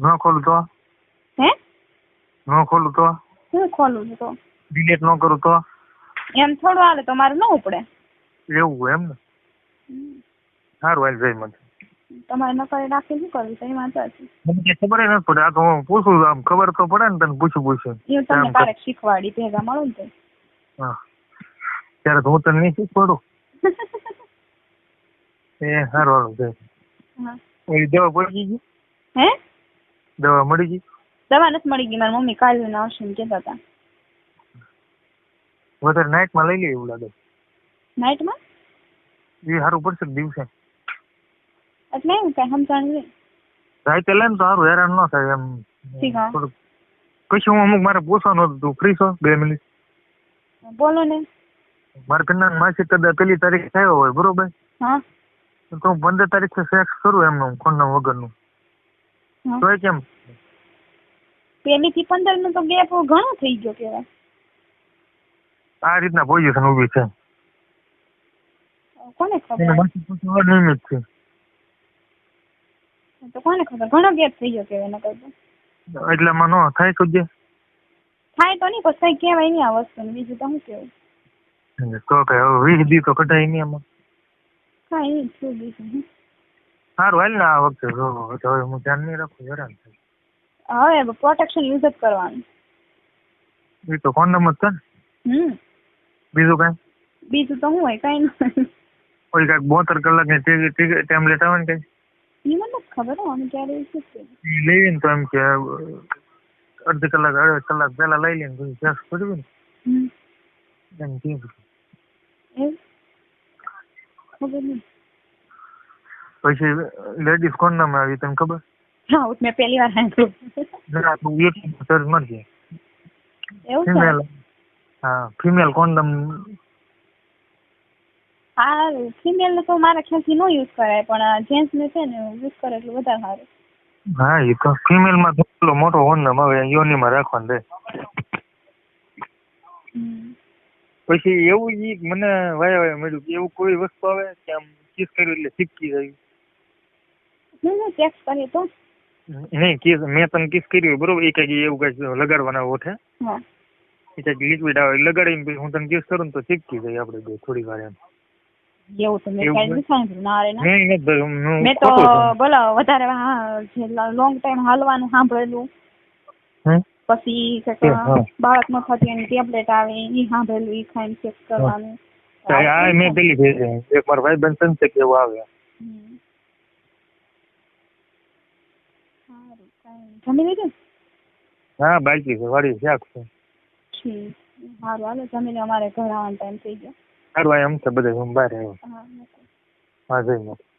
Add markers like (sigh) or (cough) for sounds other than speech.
ન ખોલું તો? હે? ન ખોલું તો? હું ખોલું તો? ડિલીટ ન કરું તો? એમ થોડું હાલે તો મારે ન ઉપડે. એવું એમ ને? સારું હાલ જઈ મત તમારે નકરી રાખી શું કરવું છે? એ છે મને ખબર ન પડે આ તો હું પૂછું આમ ખબર તો પડે ને તને પૂછું પૂછું. એ તમને એમ શીખવાડી ભેગા મળો ને તો. હા. ત્યારે તો હું તને નહીં શીખવાડું. (laughs) એ સારું હારું જઈ હા. ઓલી દેવા પડી ગઈ હે? દવા મળી ગઈ? દવા નથી મળી ગઈ. મારી મમ્મી કાલે આવશે એમ કહેતા હતા. વધારે નાઇટમાં લઈ લે એવું લાગે. નાઇટમાં એ સારું પડશે દિવસે. એટલે એમ કઈ સમજણ નહીં રાતે લે તો સારું હેરાન ન થાય એમ. ઠીક હા. અમુક મારે પૂછવાનું હતું ફ્રી છો? બે મિનિટ બોલો ને. મારા કન્યા માસી કદાચ પેલી તારીખ થયો હોય બરોબર? હા. તો હું પંદર તારીખે સેક્સ કરું એમનું ખોંડા વગરનું. તો કેમ? પેલી થી પંદર નો તો ગેપ ઘણો થઈ ગયો કેવાય આ રીતના પોઝિશન ઊભી છે. કોને ખબર? માસી અનિયમિત છે તો કોને ખબર? ઘણો ગેપ થઈ ગયો કેવાય નકર તો. એટલામાં ન થાય તો જે થાય તો નહીં પછી કહેવાય નહીં આ વસ્તુ. બીજું તો શું કેવું તો કે હવે વીસ દી તો કઢાય નહીં એમાં કાંઈ નહીં બીજું સારું હાલ ને આ વખતે જો હવે હું ધ્યાન નહીં રાખું હેરાન થાય હવે પ્રોટેક્શન યુઝ જ કરવાનું. એ તો કોન્ડમ જ છે હમ. બીજું કઈ? બીજું તો શું હોય કઈ નહીં કોઈ કાંઈક બોતેર કલાકની ટેબ્લેટ આવે ને કઈ? ઈ મને નથી ખબર હો અમે ક્યારે. એ ને તો એમ કે અડધી કલાક અડધી કલાક પહેલા લઈ લઈને પછી ટેસ્ટ કરવી ને. એમ કે. પછી લેડીઝ કોન્ડમ આવી તને ખબર? હા ઉઠ મેં પહેલી વાર સાંભળ્યું. સર્ચ એવું ફિમેલ હા ફિમેલ કોન્ડમ હા ફિમેલ તો મારા ખ્યાલથી નો યુઝ કરાય પણ જેન્ટ્સ ને છે ને યુઝ કરે એટલું વધારે સારું. હા એ તો ફિમેલમાં તો મોટો કોન્ડમ હવે યોનીમાં રાખવાનું રહે. પછી એવું ઈ મને વાયા વાયા મળ્યું કે એવું કોઈ વસ્તુ આવે કે આમ કિસ કર્યું એટલે ચીપકી જાય હું ચેક કરી તો. નહીં કેસ મેં તને કેસ કર્યું બરોબર? એ કઈ એવું કઈ લગાડવાના ઓઠે. હા. એ કંઈક લિક્વિડ આવે લગાડીને હું તને કેસ કરું તો ચીપકી જાય આપણે બે થોડી વાર એમ. એવું તો મેં એવું સાંભળ્યું ના રે મેં તો બોલો વધારે લોંગ ટાઈમ હાલવાનું સાંભળેલું. પછી કંઈક બાળક ન થતી એની ટેબ્લેટ આવે એ સાંભળેલું ઈ ખાઈને ચેક કરવાનું. મેં પેલી એક મારા ભાઈ બન સંચે કેવું આવે હમ. સારું કાંઈ જમી લીધું? હા બાકી છે વાડી શાક છે. ઠીક. સારું હાલો જમીને અમારે ઘર આવવાનો ટાઈમ થઈ ગયો. સારું એમ છે બધા હું બહાર આવ્યો. હા જઈ જઈ